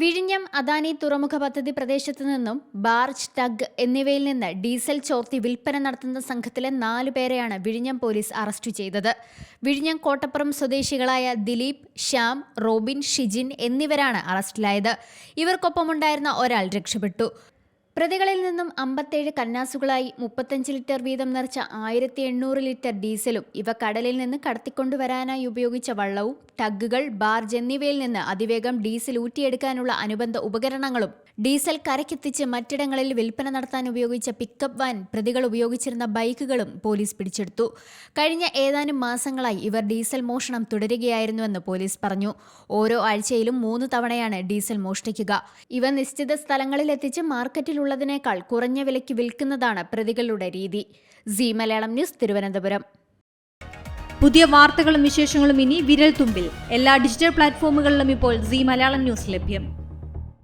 വിഴിഞ്ഞം അദാനി തുറമുഖ പദ്ധതി പ്രദേശത്ത് നിന്നും ബാർജ് ടഗ് എന്നിവയിൽ നിന്ന് ഡീസൽ ചോർത്തി വിൽപ്പന നടത്തുന്ന സംഘത്തിലെ നാലു പേരെയാണ് വിഴിഞ്ഞം പോലീസ് അറസ്റ്റ് ചെയ്തത്. വിഴിഞ്ഞം കോട്ടപ്പുറം സ്വദേശികളായ ദിലീപ് ശ്യാം റോബിൻ ഷിജിൻ എന്നിവരാണ് അറസ്റ്റിലായത്. ഇവർക്കൊപ്പമുണ്ടായിരുന്ന ഒരാൾ രക്ഷപ്പെട്ടു. പ്രതികളിൽ നിന്നും അമ്പത്തേഴ് കന്നാസുകളായി മുപ്പത്തഞ്ച് ലിറ്റർ വീതം നിറച്ച ആയിരത്തി എണ്ണൂറ് ലിറ്റർ ഡീസലും ഇവ കടലിൽ നിന്ന് കടത്തിക്കൊണ്ടുവരാനായി ഉപയോഗിച്ച വള്ളവും ടഗുകൾ ബാർജ് എന്നിവയിൽ നിന്ന് അതിവേഗം ഡീസൽ ഊറ്റിയെടുക്കാനുള്ള അനുബന്ധ ഉപകരണങ്ങളും ഡീസൽ കരക്കെത്തിച്ച് മറ്റിടങ്ങളിൽ വിൽപ്പന നടത്താൻ ഉപയോഗിച്ച പിക്കപ്പ് വാൻ പ്രതികൾ ഉപയോഗിച്ചിരുന്ന ബൈക്കുകളും പോലീസ് പിടിച്ചെടുത്തു. കഴിഞ്ഞ ഏതാനും മാസങ്ങളായി ഇവർ ഡീസൽ മോഷണം തുടരുകയായിരുന്നുവെന്ന് പോലീസ് പറഞ്ഞു. ഓരോ ആഴ്ചയിലും മൂന്ന് തവണയാണ് ഡീസൽ മോഷ്ടിക്കുക. ഇവ നിശ്ചിത സ്ഥലങ്ങളിൽ എത്തിച്ച് മാർക്കറ്റിലുള്ളതിനേക്കാൾ കുറഞ്ഞ വിലയ്ക്ക് വിൽക്കുന്നതാണ് പ്രതികളുടെ രീതി. C Malayalam news Thiruvananthapuram. പുതിയ വാർത്തകളും വിശേഷങ്ങളും ഇനി വിരൽ തുമ്പിൽ എല്ലാ ഡിജിറ്റൽ പ്ലാറ്റ്ഫോമുകളിലും ഇപ്പോൾ സി മലയാളം ന്യൂസ് ലഭ്യം.